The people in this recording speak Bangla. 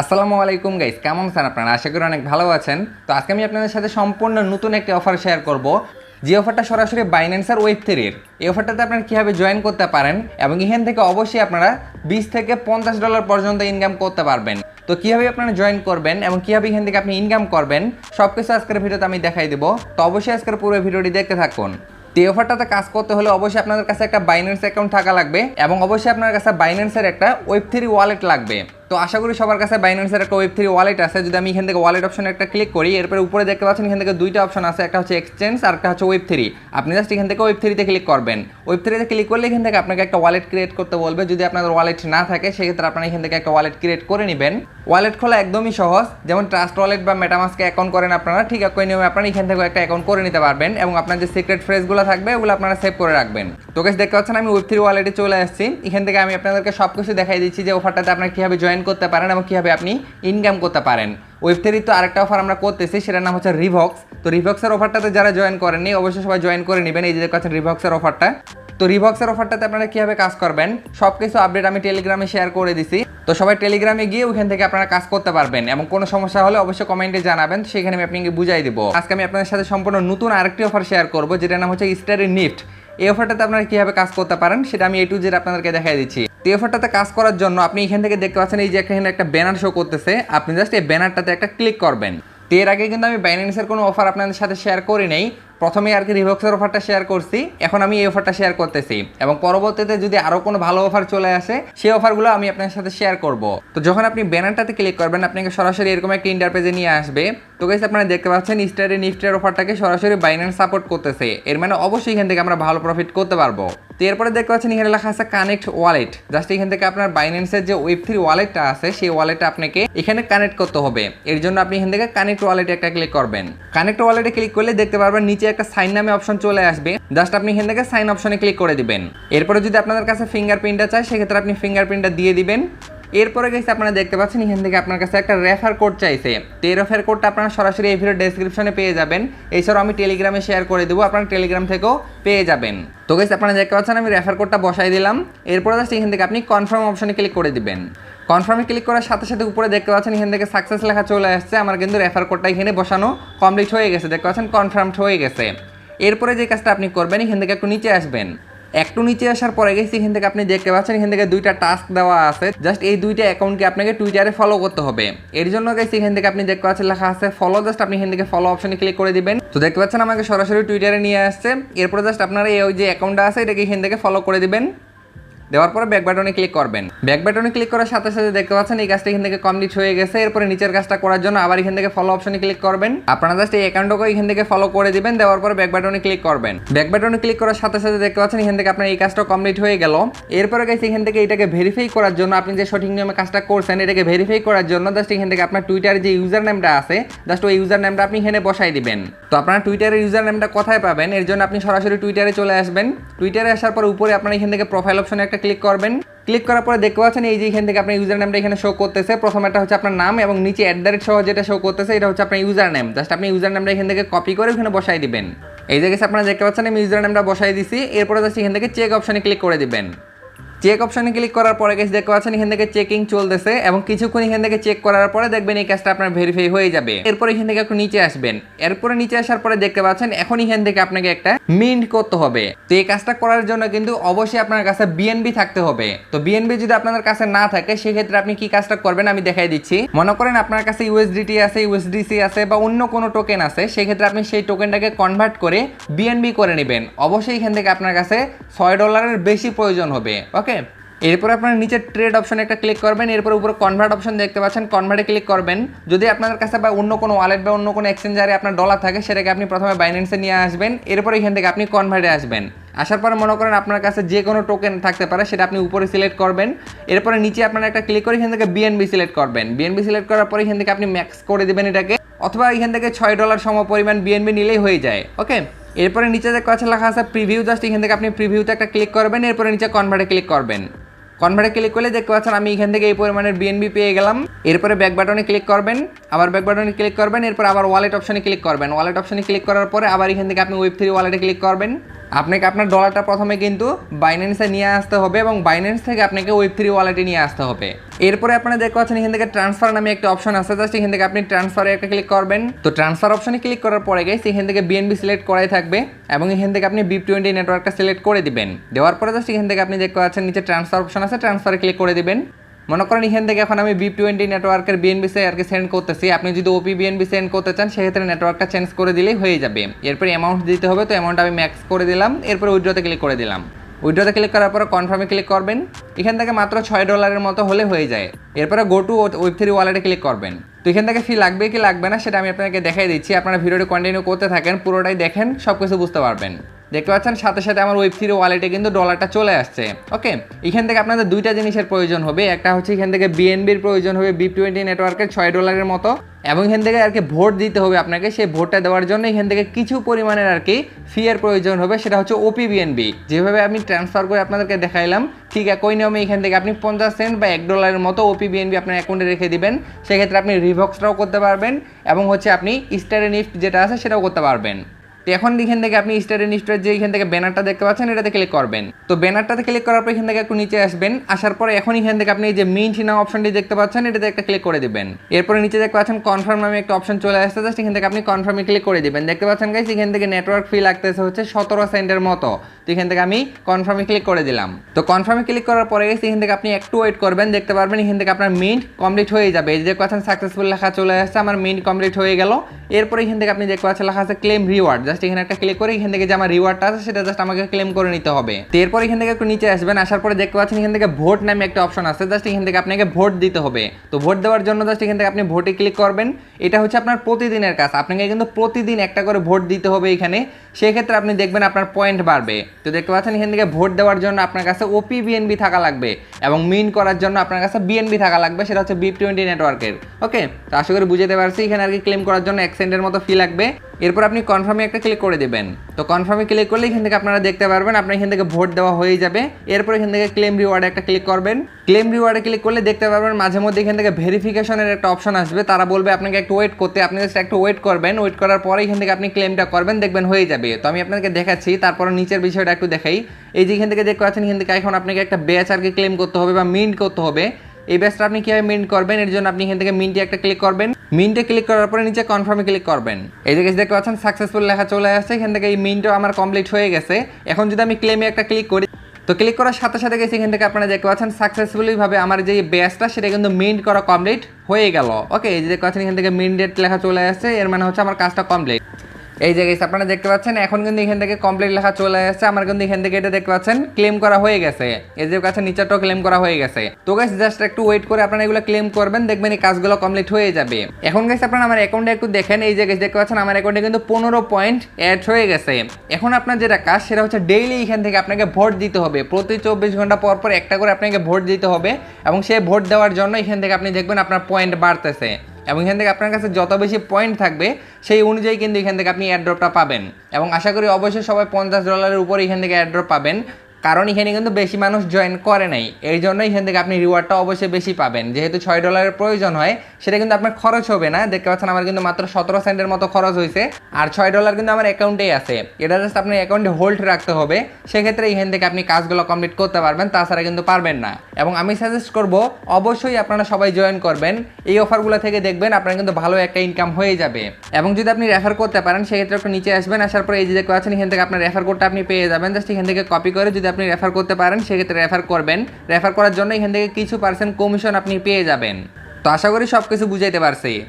আসসালামু আলাইকুম গাইস কেমন আছেন আপনারা? আশা করি অনেক ভালো আছেন। তো আজকে আমি আপনাদের সাথে সম্পূর্ণ নতুন একটি অফার শেয়ার করব। যে অফারটা সরাসরি বাইন্যান্সের ওয়েব থ্রির এই অফারটাতে আপনারা কীভাবে জয়েন করতে পারেন এবং এখান থেকে অবশ্যই আপনারা বিশ থেকে পঞ্চাশ ডলার পর্যন্ত ইনকাম করতে পারবেন। তো কীভাবে আপনারা জয়েন করবেন এবং কীভাবে এখান থেকে আপনি ইনকাম করবেন সব কিছু আজকের ভিডিওতে আমি দেখাই দেবো। তো অবশ্যই আজকের পুরো ভিডিওটি দেখতে থাকুন। তো এই অফারটাতে কাজ করতে হলে অবশ্যই আপনাদের কাছে একটা বাইন্যান্স অ্যাকাউন্ট থাকা লাগবে এবং অবশ্যই আপনার কাছে বাইন্যান্সের একটা ওয়েব থ্রি ওয়ালেট লাগবে। তো আশা করি সবার কাছে বাইন্যান্সের একটা ওয়েব থ্রি ওয়ালেট আছে। যদি আমি এখান থেকে ওয়ালেট অপশনে একটা ক্লিক করি, এরপরে উপরে দেখতে পাচ্ছেন এখান থেকে দুইটা অপশন আছে, একটা হচ্ছে এক্সচেঞ্জ আর একটা হচ্ছে ওয়েব থ্রি আপনি জাস্ট এখান থেকে ওয়েব থ্রিতে ক্লিক করবেন। ওয়েব থ্রিতে ক্লিক করলে এখান থেকে আপনাকে একটা ওয়ালেট ক্রিয়েট করতে বলবে। যদি আপনাদের ওয়ালেট না থাকে, সেক্ষেত্রে আপনারা এখান থেকে একটা ওয়ালেট ক্রিয়েট করে নেবেন। ওয়ালেট খোলা একদমই সহজ। যেমন ট্রাস্ট ওয়ালেট বা মেটামাস্কে অ্যাকাউন্ট করেন আপনারা, ঠিক একই নিয়মে আপনারা এখান থেকে একটা অ্যাকাউন্ট করে নিতে পারবেন এবং আপনার যে সিক্রেট ফ্রেজগুলো থাকবে, ওগুলো আপনারা সেভ করে রাখবেন। তো guys, দেখতে পাচ্ছেন আমি ওয়েব থ্রি ওয়ালেটে চলে আসছি। এখান থেকে আমি আপনাদেরকে সব কিছু দেখাই দিচ্ছি যে অফারটাতে আপনারা কীভাবে জয়েন করতে পারেন এবং কীভাবে আপনি ইনকাম করতে পারেন। ওয়েব থ্রি তো আরেকটা অফার আমরা করতেছি, সেটার নাম হচ্ছে রিভক্স তো রিভক্সের অফারটাতে যারা জয়েন করেননি, অবশ্যই সবাই জয়েন করে নেবেন। এই যে দেখতে রিভক্সের অফারটা তো রিভক্সের অফারটাতে আপনারা কীভাবে কাজ করবেন সব কিছু আপডেট আমি টেলিগ্রামে শেয়ার করে দিছি। তো সবাই টেলিগ্রামে গিয়ে ওখান থেকে আপনারা কাজ করতে পারবেন এবং কোনো সমস্যা হলে অবশ্যই কমেন্টে জানাবেন, সেখানে আমি আপনাকে বুঝাই দেবো। আজকে আমি আপনাদের সাথে সম্পূর্ণ নতুন আরেকটি অফার শেয়ার করব, যেটার নাম হচ্ছে স্টারি নিফট এই অফারটাতে আপনারা কীভাবে কাজ করতে পারেন, সেটা আমি এ টু জেড আপনাদেরকে দেখাই দিচ্ছি। তো এই অফারটাতে কাজ করার জন্য আপনি এখান থেকে দেখতে পাচ্ছেন এই যে এখানে একটা ব্যানার শো করতেছে। আপনি জাস্ট এই ব্যানারটাতে একটা ক্লিক করবেন। তো এর আগে কিন্তু আমি বাইন্যান্সের কোনো অফার আপনাদের সাথে শেয়ার করি নেই। প্রথমে আর কি রিভক্সের অফারটা শেয়ার করছি। এখন আমি এই অফারটা শেয়ার করতেছি। এবং পরবর্তীতে যদি আরও কোনো ভালো অফার চলে আসে, সেই অফারগুলো আমি আপনার সাথে শেয়ার করব। তো যখন আপনি ব্যানারটাতে ক্লিক করবেন, আপনাকে সরাসরি এরকম একটা ইন্টারপেজে নিয়ে আসবে। তো গাইস আপনারা দেখতে পাচ্ছেন স্টারে নিফটের অফারটাকে সরাসরি বাইন্যান্স সাপোর্ট করতেছে। এর মানে অবশ্যই এখান থেকে আমরা ভালো প্রফিট করতে পারব। তো এরপরে দেখতে পাচ্ছেন এখানে লেখা আছে কানেক্ট ওয়ালেট জাস্ট এখান থেকে আপনার বাইন্যান্সের যে ওয়েব থ্রি ওয়ালেটটা আছে, সেই ওয়ালেটটা আপনাকে এখানে কানেক্ট করতে হবে। এর জন্য আপনি এখান থেকে কানেক্ট ওয়ালেটে একটা ক্লিক করবেন। কানেক্ট ওয়ালেটে ক্লিক করলে দেখতে পারবেন নিচে একটা সাইন নামে অপশন চলে আসবে। জাস্ট আপনি এখান থেকে সাইন অপশনে ক্লিক করে দিবেন। এরপরে যদি আপনাদের কাছে ফিঙ্গারপ্রিন্টটা চাই সেক্ষেত্রে আপনি ফিঙ্গারপ্রিন্টটা দিয়ে দিবেন। এরপরে গেছে আপনারা দেখতে পাচ্ছেন, এখান থেকে আপনার কাছে একটা রেফার কোড চাইছে। তো এই রেফার কোডটা আপনারা সরাসরি এই ভিডিও ডেসক্রিপশনে পেয়ে যাবেন। এছাড়াও আমি টেলিগ্রামে শেয়ার করে দেবো, আপনারা টেলিগ্রাম থেকেও পেয়ে যাবেন। তো গেছে আপনারা দেখতে পাচ্ছেন, আমি রেফার কোডটা বসাই দিলাম। এরপরে জাস্ট এখান থেকে আপনি কনফার্ম অপশনে ক্লিক করে দিবেন। কনফার্মে ক্লিক করার সাথে সাথে উপরে দেখতে পাচ্ছেন, এখান থেকে সাকসেস লেখা চলে আসছে। আমার কিন্তু রেফার কোডটা এখানে বসানো কমপ্লিট হয়ে গেছে। দেখতে পাচ্ছেন কনফার্মড হয়ে গেছে। এরপরে যে কাজটা আপনি করবেন, এখান থেকে একটু নিচে আসবেন। একটু নিচে আসার পরে গেছি, এখান থেকে আপনি দেখতে পাচ্ছেন, এখান থেকে দুইটা টাস্ক দেওয়া আছে। জাস্ট এই দুইটা অ্যাকাউন্টকে আপনাকে টুইটারে ফলো করতে হবে। এর জন্য গেছি, এখান থেকে আপনি দেখতে পাচ্ছেন লেখা আছে ফলো জাস্ট আপনি এখান থেকে ফলো অপশনে ক্লিক করে দিবেন। তো দেখতে পাচ্ছেন, আমাকে সরাসরি টুইটারে নিয়ে আসছে। এরপরে জাস্ট আপনারা এই যে অ্যাকাউন্টটা আছে, এটাকে এখান থেকে ফলো করে দিবেন। দেওয়ার পরে ব্যাক বাটনে ক্লিক করবেন। ব্যাক বাটনে ক্লিক করার সাথে সাথে দেখতে পাচ্ছেন এই কাজটা এখান থেকে কমপ্লিট হয়ে গেছে। এরপরে নিচের কাজটা করার জন্য আবার এখান থেকে ফলো অপশনে ক্লিক করবেন। আপনারা জাস্ট এই অ্যাকাউন্টকে এখান থেকে ফলো করে দিবেন, দেওয়ার পরে ব্যাক বাটনে ক্লিক করবেন। ব্যাক বাটনে ক্লিক করার সাথে সাথে দেখতে পাচ্ছেন এখান থেকে আপনার এই কাজটা কমপ্লিট হয়ে গেল। এরপরে গেছে এখান থেকে এটাকে ভেরিফাই করার জন্য আপনি যে সঠিক নিয়মে কাজটা করছেন, এটাকে ভেরিফাই করার জন্য জাস্ট এখান থেকে আপনার টুইটারে যে ইউজার নেমটা আছে জাস্ট ওই ইউজার নেমটা আপনি এখানে বসাই দিবেন। তো আপনার টুইটারের ইউজার নেমটা কোথায় পাবেন? এর জন্য আপনি সরাসরি টুইটারে চলে আসবেন। টুইটারে আসার পর উপরে আপনার এখান থেকে প্রোফাইল অপশনে একটা ক্লিক করবেন। ক্লিক করার পরে দেখতে পাচ্ছেন এই যে এখান থেকে আপনার ইউজার নামটা এখানে শো করতেছে। প্রথম একটা হচ্ছে আপনার নাম এবং নিচে অ্যাট দ্য রেট সহ যেটা শো করতেছে, এটা হচ্ছে আপনার ইউজার নেম জাস্ট আপনি ইউজার নামটা এখান থেকে কপি করে ওখানে বসাই দিবেন। এই জায়গায় আপনারা দেখতে পাচ্ছেন আমি ইউজার নামটা বসাই দিছি। এরপরে জাস্ট এখান থেকে চেক অপশনে ক্লিক করে দিবেন। চেক অপশনে ক্লিক করার পরে গেছে দেখতে পাচ্ছেন, এখান থেকে চেকিং চলতেছে এবং কিছুক্ষণ এখান থেকে চেক করার পরে দেখবেন এই কাজটা আপনার ভেরিফাই হয়ে যাবে। এরপর এখান থেকে একটু নিচে আসবেন। এরপরে নিচে আসার পরে দেখতে পাচ্ছেন, এখন এখান থেকে আপনাকে একটা মিন্ট করতে হবে। তো এই কাজটা করার জন্য কিন্তু অবশ্যই আপনার কাছে বিএনবি থাকতে হবে। তো বিএনবি যদি আপনাদের কাছে না থাকে, সেক্ষেত্রে আপনি কি কাজটা করবেন আমি দেখাই দিচ্ছি। মনে করেন আপনার কাছে ইউএসডিটি আছে ইউএসডিসি আছে বা অন্য কোনো টোকেন আছে, সেক্ষেত্রে আপনি সেই টোকেনটাকে কনভার্ট করে বিএনবি করে নেবেন। অবশ্যই এখান থেকে আপনার কাছে ছয় ডলারের বেশি প্রয়োজন হবে। ওকে এরপর আপনার নিচে ট্রেড অপশনে একটা ক্লিক করবেন, এরপর উপরে কনভার্ট অপশন দেখতে পাচ্ছেন। কনভার্টে ক্লিক করবেন। যদি আপনাদের কাছে বা অন্য কোনো ওয়ালেট বা অন্য কোনো এক্সচেঞ্জারে আপনার ডলার থাকে, সেটাকে আপনি প্রথমে বাইন্যান্সে নিয়ে আসবেন। এরপর এখান থেকে আপনি কনভার্টে আসবেন। আসার পরে মনে করেন আপনার কাছে যে কোনো টোকেন থাকতে পারে, সেটা আপনি উপরে সিলেক্ট করবেন। এরপরে নিচে আপনারা একটা ক্লিক করে এখান থেকে বিএনবি সিলেক্ট করবেন। বিএনবি সিলেক্ট করার পরে এখান থেকে আপনি ম্যাক্স করে দেবেন এটাকে। অথবা এখান থেকে ছয় ডলার সম পরিমাণ বিএনবি নিলেই হয়ে যায়। ওকে? এরপরে নিচে যে কাছে লেখা আছে প্রিভিউ জাস্ট এখান থেকে আপনি প্রিভিউতে একটা ক্লিক করবেন, এরপরে নিচে কনভার্টে ক্লিক করবেন। কনভার্টে ক্লিক করলে দেখতে পাচ্ছেন আমি এখান থেকে এই পরিমাণের বিএনবি পেয়ে গেলাম। এরপরে ব্যাক বাটনে ক্লিক করবেন, আবার ব্যাক বাটনে ক্লিক করবেন, এরপর আবার ওয়ালেট অপশনে ক্লিক করবেন। ওয়ালেট অপশনে ক্লিক করার পরে আবার এখান থেকে আপনি ওয়েব থ্রি ওয়ালেটে ক্লিক করবেন। আপনাকে আপনার ডলারটা প্রথমে কিন্তু বাইন্যান্সে নিয়ে আসতে হবে এবং বাইন্যান্স থেকে আপনাকে ওয়েব থ্রি ওয়ালেটে নিয়ে আসতে হবে। এরপরে আপনারা দেখতে পাচ্ছেন এখান থেকে ট্রান্সফার নামে একটা অপশন আছে। জাস্ট এখান থেকে আপনি ট্রান্সফারে একটা ক্লিক করবেন। তো ট্রান্সফার অপশনে ক্লিক করার পরে গেছে এখান থেকে বিএনবি সিলেক্ট করাই থাকবে এবং এখান থেকে আপনি বিপ টোয়েন্টি নেটওয়ার্কটা সিলেক্ট করে দিবেন। দেওয়ার পরে জাস্ট এখান থেকে আপনি দেখতে পাচ্ছেন নিচে ট্রান্সফার অপশন আছে ট্রান্সফারে ক্লিক করে দিবেন। মনে করেন এখান থেকে এখন আমি বিপ টোয়েন্টি নেটওয়ার্কের বিএনবিসে আর কি সেন্ড করতেছি। আপনি যদি ওপি বিএনবি সেন্ড করতে চান, সেক্ষেত্রে নেটওয়ার্কটা চেঞ্জ করে দিলেই হয়ে যাবে। এরপরে অ্যামাউন্ট দিতে হবে, তো অ্যামাউন্ট আমি ম্যাক্স করে দিলাম। এরপরে উইড্রোতে ক্লিক করে দিলাম। উইড্রোতে ক্লিক করার পরে কনফার্মে ক্লিক করবেন। এখান থেকে মাত্র ছয় ডলারের মতো হলে হয়ে যায়। এরপরে গো টু ওয়েব থ্রি ওয়ালেটে ক্লিক করবেন। তো এখান থেকে ফি লাগবে কি লাগবে না, সেটা আমি আপনাকে দেখাই দিচ্ছি। আপনারা ভিডিওটি কন্টিনিউ করতে থাকেন, পুরোটাই দেখেন সব কিছু বুঝতে পারবেন। দেখতে পাচ্ছেন? সাথে সাথে আমার ওয়েব থ্রি ওয়ালেটে কিন্তু ডলারটা চলে আসছে। ওকে এখান থেকে আপনাদের দুইটা জিনিসের প্রয়োজন হবে। একটা হচ্ছে এখান থেকে বিএনবির প্রয়োজন হবে বি টোয়েন্টি নেটওয়ার্কের ছয় ডলারের মতো। এবং এখান থেকে আর কি ভোট দিতে হবে আপনাকে। সেই ভোটটা দেওয়ার জন্য এখান থেকে কিছু পরিমাণের আর কি ফি এর প্রয়োজন হবে। সেটা হচ্ছে ওপি বিএনবি যেভাবে আমি ট্রান্সফার করে আপনাদেরকে দেখাইলাম, ঠিক একই নিয়মে এখান থেকে আপনি পঞ্চাশ সেন্ট বা এক ডলারের মতো ওপি বিএনবি আপনার অ্যাকাউন্টে রেখে দিবেন। সেক্ষেত্রে আপনি রিভক্সটাও করতে পারবেন এবং হচ্ছে আপনি স্টারে নিফট যেটা আছে সেটাও করতে পারবেন। তো এখন এখান থেকে আপনি স্টারের নিস্টার যে এখান থেকে ব্যানারটা দেখতে পাচ্ছেন এটাতে ক্লিক করবেন তো ব্যানারটাতে ক্লিক করার পর এখান থেকে একটু নিচে আসবেন আসার পরে এখন এখান থেকে আপনি এই যে মিন্ট নাও অপশনটি দেখতে পাচ্ছেন এটাতে একটা ক্লিক করে দিবেন এরপরে নিচে দেখতে পাচ্ছেন কনফার্ম নামে একটা অপশন চলে আসছে জাস্ট এখান থেকে আপনি কনফার্মে ক্লিক করে দিবেন দেখতে পাচ্ছেন গাইস এখান থেকে নেটওয়ার্ক ফি লাগতেছে হচ্ছে সতেরো সেন্টের মতো তো এখান থেকে আমি কনফার্মে ক্লিক করে দিলাম তো কনফার্মে ক্লিক করার পরে গেছে এখান থেকে আপনি একটু ওয়েট করবেন দেখতে পারবেন এখান থেকে আপনার মিন্ট কমপ্লিট হয়ে যাবে এই যে দেখতে পাচ্ছেন সাকসেসফুল লেখা চলে আসছে আমার মিন্ট কমপ্লিট হয়ে গেল এরপরে এখান থেকে আপনি দেখতে পাচ্ছেন লেখা আছে ক্লেম রিওয়ার্ড জাস্ট এখানে একটা ক্লিক করে এখান থেকে যে আমার রিওয়ার্ডটা আছে, সেটা জাস্ট আমাকে ক্লেম করে নিতে হবে। এরপর এখান থেকে একটু নিচে আসবেন, আসার পরে দেখতে পাচ্ছেন এখান থেকে ভোট নামে একটা অপশন আছে জাস্ট এখান থেকে আপনাকে ভোট দিতে হবে। তো ভোট দেওয়ার জন্য জাস্ট এখান থেকে আপনি ভোটে ক্লিক করবেন। এটা হচ্ছে আপনার প্রতিদিনের কাজ, আপনাকে কিন্তু প্রতিদিন একটা করে ভোট দিতে হবে এখানে। সেক্ষেত্রে আপনি দেখবেন আপনার পয়েন্ট বাড়বে। তো দেখতে পাচ্ছেন এখান থেকে ভোট দেওয়ার জন্য আপনার কাছে ওপি বিএনবি থাকা লাগবে এবং মিন করার জন্য আপনার কাছে বিএনবি থাকা লাগবে, সেটা হচ্ছে বিপ টোয়েন্টি নেটওয়ার্কের ওকে তো আশা করি বুঝতে পারছি, এখানে আর কি ক্লেম করার জন্য এক মতো ফি লাগবে। এরপর আপনি কনফার্মে একটা ক্লিক করে দেবেন। তো কনফার্মে ক্লিক করলে এখান থেকে আপনারা দেখতে পারবেন, আপনার এখান থেকে ভোট দেওয়া হয়ে যাবে। এরপর এখান থেকে ক্লেম রিওয়ার্ডে একটা ক্লিক করবেন। ক্লেম রিওয়ার্ডে ক্লিক করলে দেখতে পারবেন মাঝে মধ্যে এখান থেকে ভেরিফিকেশনের একটা অপশন আসবে। তারা বলবে, আপনাকে একটু ওয়েট করতে, আপনি জাস্ট একটু ওয়েট করবেন। ওয়েট করার পরে এখান থেকে আপনি ক্লেমটা করবেন, দেখবেন হয়ে যাবে। তো আমি আপনাকে দেখাচ্ছি, তারপর নিচের বিষয়টা একটু দেখাই। এই যে এখান থেকে দেখতে পাচ্ছেন, এখান থেকে এখন আপনাকে একটা ব্যাচ আর কি ক্লেম করতে হবে বা মিন্ট করতে হবে। এই ব্যাচটা আপনি কীভাবে মিন্ট করবেন? এর জন্য আপনি এখান থেকে মিন্টে একটা ক্লিক করবেন। মিন্টে ক্লিক করার পরে নিচে কনফার্মে ক্লিক করবেন। এই যে দেখতে পাচ্ছেন সাকসেসফুল লেখা চলে আসছে, এখান থেকে এই মিনটাও আমার কমপ্লিট হয়ে গেছে। এখন যদি আমি ক্লেমে একটা ক্লিক করি, তো ক্লিক করার সাথে সাথে গেছি এখান থেকে আপনারা দেখতে পাচ্ছেন সাকসেসফুলি ভাবে আমার যে ব্যাচটা সেটা কিন্তু মিন্ট করা কমপ্লিট হয়ে গেল। ওকে এই যে দেখতে পাচ্ছেন, এখান থেকে মিন্ট ডেট লেখা চলে আসছে, এর মানে হচ্ছে আমার কাজটা কমপ্লিট এই যে আপনারা দেখতে পাচ্ছেন, এখন কিন্তু এখান থেকে কমপ্লিট লেখা চলে আসছে। আমার কিন্তু এখান থেকে এটা দেখতে পাচ্ছেন ক্লেম করা হয়ে গেছে। এই যে কাছে নিচেরটাও ক্লেম করা হয়ে গেছে। তো গাইস জাস্ট একটু ওয়েট করে আপনারা এগুলো ক্লেম করবেন, দেখবেন এই কাজগুলো কমপ্লিট হয়ে যাবে। এখন গাইস আপনারা আমার অ্যাকাউন্টে একটু দেখেন, এই যে দেখতে পাচ্ছেন, আমার অ্যাকাউন্টে কিন্তু পনেরো পয়েন্ট অ্যাড হয়ে গেছে। এখন আপনার যেটা কাজ, সেটা হচ্ছে ডেইলি এখান থেকে আপনাকে ভোট দিতে হবে। প্রতি চব্বিশ ঘণ্টা পর পর একটা করে আপনাকে ভোট দিতে হবে, এবং সেই ভোট দেওয়ার জন্য এখান থেকে আপনি দেখবেন আপনার পয়েন্ট বাড়তেছে। এবং এখান থেকে আপনার কাছে যত বেশি পয়েন্ট থাকবে, সেই অনুযায়ী কিন্তু এখান থেকে আপনি অ্যাড্রপটা পাবেন। এবং আশা করি অবশ্যই সবাই পঞ্চাশ ডলারের উপরে এখান থেকে অ্যাড্রপ পাবেন। কারণ এখানে কিন্তু বেশি মানুষ জয়েন করে নাই। এই জন্য এখান থেকে আপনি রিওয়ার্ডটা অবশ্যই বেশি পাবেন। যেহেতু ছয় ডলারের প্রয়োজন হয়, সেটা কিন্তু আপনার খরচ হবে না। দেখতে পাচ্ছেন আমার কিন্তু মাত্র সতেরো সেন্টের মতো খরচ হয়েছে আর ছয় ডলার কিন্তু আমার অ্যাকাউন্টেই আছে। এটা জাস্ট আপনার অ্যাকাউন্টে হোল্ড রাখতে হবে। সেক্ষেত্রে এখান থেকে আপনি কাজগুলো কমপ্লিট করতে পারবেন, তাছাড়া কিন্তু পারবেন না। এবং আমি সাজেস্ট করব, অবশ্যই আপনারা সবাই জয়েন করবেন। এই অফারগুলো থেকে দেখবেন আপনার কিন্তু ভালো একটা ইনকাম হয়ে যাবে। এবং যদি আপনি রেফার করতে পারেন, সেক্ষেত্রে একটু নিচে আসবেন। আসার পরে এই যে দেখতে পাচ্ছেন, এখান থেকে আপনার রেফার কোডটা আপনি পেয়ে যাবেন। জাস্ট এখান থেকে কপি করে যদি আপনি রেফার করতে পারেন, সেক্ষেত্রে রেফার করবেন। রেফার করার জন্য এখান থেকে কিছু পার্সেন্ট কমিশন আপনি পেয়ে যাবেন। তো আশা করি সব কিছু বুঝাইতে পারছি।